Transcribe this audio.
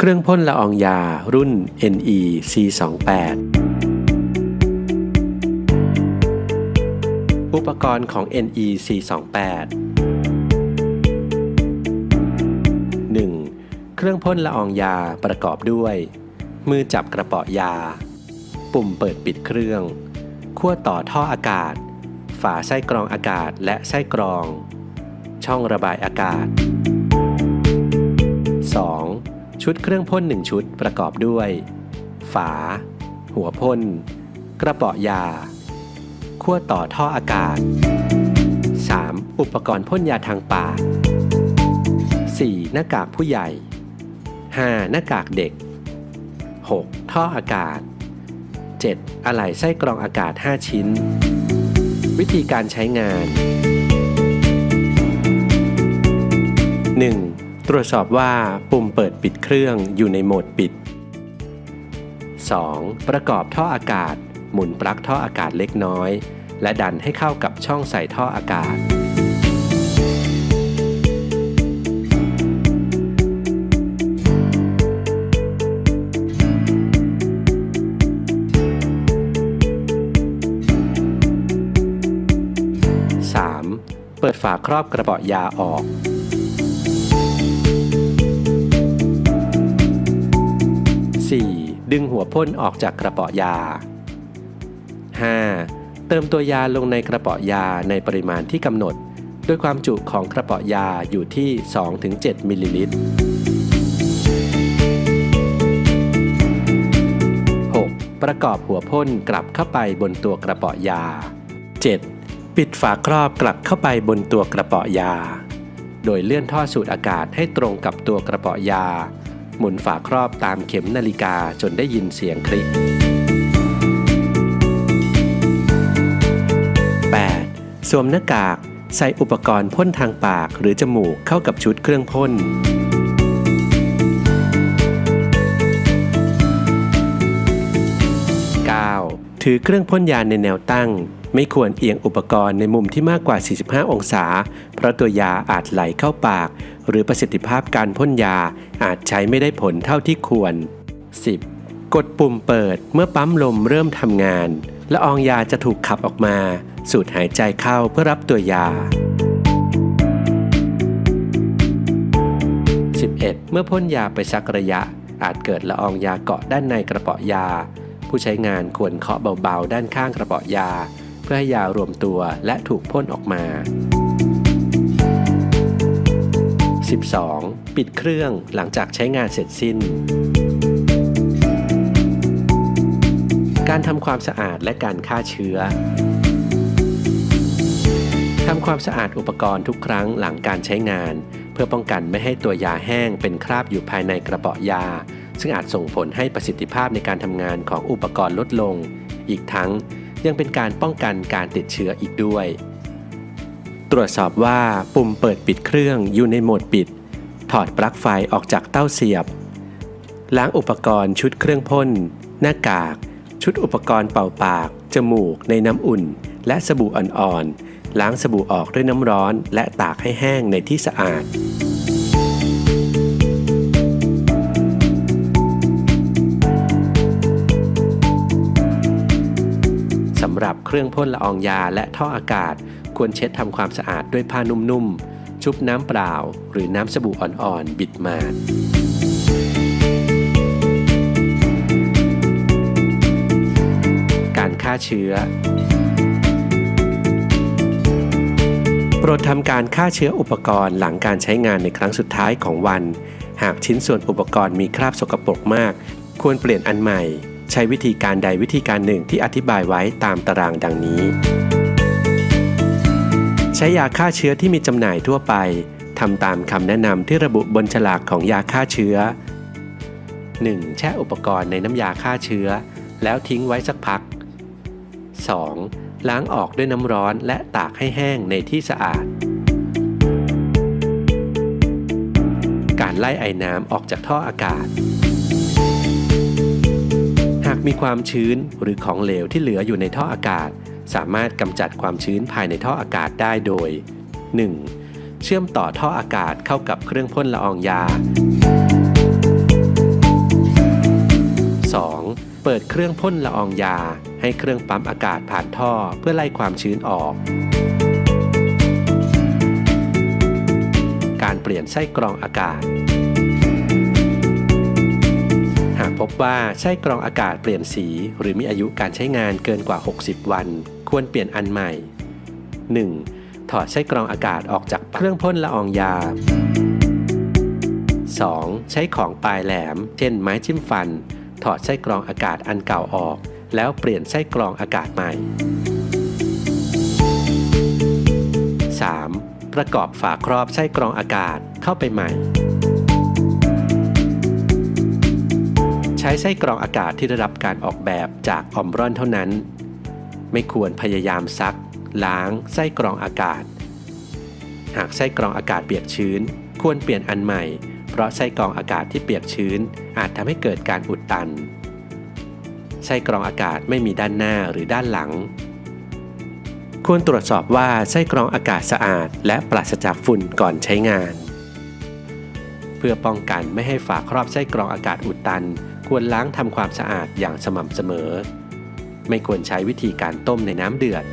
เครื่องพ่นละอองยารุ่น NE C28 อุปกรณ์ของ NE C28 1. เครื่องพ่นละอองยาประกอบด้วย มือจับกระป๋อยา ปุ่มเปิดปิดเครื่อง ขั้วต่อท่ออากาศ ฝาไส้กรองอากาศและไส้กรอง ช่องระบายอากาศ 2. ชุดเครื่องพ่น1ชุดประกอบด้วย ฝา หัวพ่น กระป๋อยาขั้วต่อท่ออากาศ 3. อุปกรณ์พ่นยาทางปาก 4. หน้ากากผู้ใหญ่ 5. หน้ากากเด็ก 6. ท่ออากาศ 7. อะไหล่ไส้กรองอากาศ 5 ชิ้น วิธีการใช้งาน ตรวจสอบว่าปุ่มเปิดปิดเครื่องอยู่ในโหมดปิด 2. ประกอบท่ออากาศ หมุนปลั๊กท่ออากาศเล็กน้อย และดันให้เข้ากับช่องใส่ท่ออากาศ 3. เปิดฝาครอบกระเป๋อยาออก ดึงหัวพ่นออกจากกระเป๋อยา 5. เติมตัวยาลงในกระเป๋อยาในปริมาณที่กำหนด โดยความจุของกระเป๋อยาอยู่ที่ 2-7 มิลลิลิตร 6. ประกอบหัวพ่นกลับเข้าไปบนตัวกระเป๋อยา 7. ปิดฝาครอบกลับเข้าไปบนตัวกระเป๋อยา โดยเลื่อนท่อสูดอากาศให้ตรงกับตัวกระเป๋อยา หมุนฝาครอบตามเข็มนาฬิกาจนได้ยินเสียงคลิก 8. สวมหน้ากาก ใส่อุปกรณ์พ่นทางปากหรือจมูกเข้ากับชุดเครื่องพ่น 9. ถือเครื่องพ่นยาในแนวตั้ง ไม่ควรเอียงอุปกรณ์ในมุมที่มากกว่า 45 องศา เพราะตัวยาอาจไหลเข้าปาก หรือประสิทธิภาพการพ่นยาอาจใช้ไม่ได้ผลเท่าที่ควร 10. กดปุ่มเปิดเมื่อปั๊มลมเริ่มทำงานละอองยาจะถูกขับออกมา สูดหายใจเข้าเพื่อรับตัวยา 11. เมื่อพ่นยาไปสักระยะ อาจเกิดละอองยาเกาะด้านในกระเป๋อยา ผู้ใช้งานควรเคาะเบาๆ ด้านข้างกระเป๋อยา เพื่อให้ยารวมตัวและถูกพ่นออกมา 12. ปิดเครื่องหลังจากใช้งานเสร็จสิ้น การทำความสะอาดและการฆ่าเชื้อทำความสะอาดอุปกรณ์ทุกครั้งหลังการใช้งาน เพื่อป้องกันไม่ให้ตัวยาแห้งเป็นคราบอยู่ภายในกระเป๋อยา ซึ่งอาจส่งผลให้ประสิทธิภาพในการทำงานของอุปกรณ์ลดลง อีกทั้ง ยังเป็นการป้องกันการติดเชื้ออีกด้วย ตรวจสอบว่าปุ่มเปิดปิดเครื่องอยู่ในโหมดปิด ถอดปลั๊กไฟออกจากเต้าเสียบ ล้างอุปกรณ์ชุดเครื่องพ่น หน้ากาก ชุดอุปกรณ์เป่าปาก จมูก ในน้ำอุ่น และสบู่อ่อนๆล้างสบู่ออกด้วยน้ำร้อน และตากให้แห้งในที่สะอาดำหรับเครื่องพ่นละอองยาและท่ออากาศ ควรเช็ดทำความสะอาดด้วยผ้านุ่มๆ ชุบน้ำเปล่า หรือน้ำสบู่อ่อนๆ บิดมาการฆ่าเชื้อโปรดทำการฆ่าเชื้ออุปกรณ์หลังการใช้งานในครั้งสุดท้ายของวัน หากชิ้นส่วนอุปกรณ์มีคราบสกปรกมาก ควรเปลี่ยนอันใหม่ ใช้วิธีการใดวิธีการหนึ่งที่อธิบายไว้ตามตารางดังนี้ ใช้ยาฆ่าเชื้อที่มีจำหน่ายทั่วไปทำตามคำแนะนำที่ระบุบนฉลากของยาฆ่าเชื้อ 1. แช่อุปกรณ์ในน้ำยาฆ่าเชื้อ แล้วทิ้งไว้สักพัก 2. ล้างออกด้วยน้ำร้อนและตากให้แห้งในที่สะอาด การไล่ไอน้ำออกจากท่ออากาศ มีความชื้นหรือของเหลวที่เหลืออยู่ในท่ออากาศ สามารถกำจัดความชื้นภายในท่ออากาศได้โดย 1. เชื่อมต่อท่ออากาศเข้ากับเครื่องพ่นละอองยา 2 เปิดเครื่องพ่นละอองยา ให้เครื่องปั๊มอากาศผ่านท่อเพื่อไล่ความชื้นออก การเปลี่ยนไส้กรองอากาศ พบว่าไส้กรองอากาศเปลี่ยนสี หรือมีอายุการใช้งานเกินกว่า 60 วัน ควรเปลี่ยนอันใหม่ 1. ถอดไส้กรองอากาศออกจากเครื่องพ่นละอองยา 2. ใช้ของปลายแหลม เช่นไม้จิ้มฟัน ถอดไส้กรองอากาศอันเก่าออก แล้วเปลี่ยนไส้กรองอากาศใหม่ 3. ประกอบฝาครอบไส้กรองอากาศเข้าไปใหม่ ช้ไส้กรองอากาศที่ได้รับการออกแบบจากออมรอนเท่านั้น ไม่ควรพยายามซัก ล้างไส้กรองอากาศ หากไส้กรองอากาศเปียกชื้น ควรเปลี่ยนอันใหม่ เพราะไส้กรองอากาศที่เปียกชื้น อาจทำให้เกิดการอุดตัน ไส้กรองอากาศไม่มีด้านหน้าหรือด้านหลัง ควรตรวจสอบว่าไส้กรองอากาศสะอาด และปราศจากฝุ่นก่อนใช้งาน เพื่อป้องกันไม่ให้ฝาครอบไส้กรองอากาศอุดตัน ควรล้างทำความสะอาดอย่างสม่ำเสมอ ไม่ควรใช้วิธีการต้มในน้ำเดือด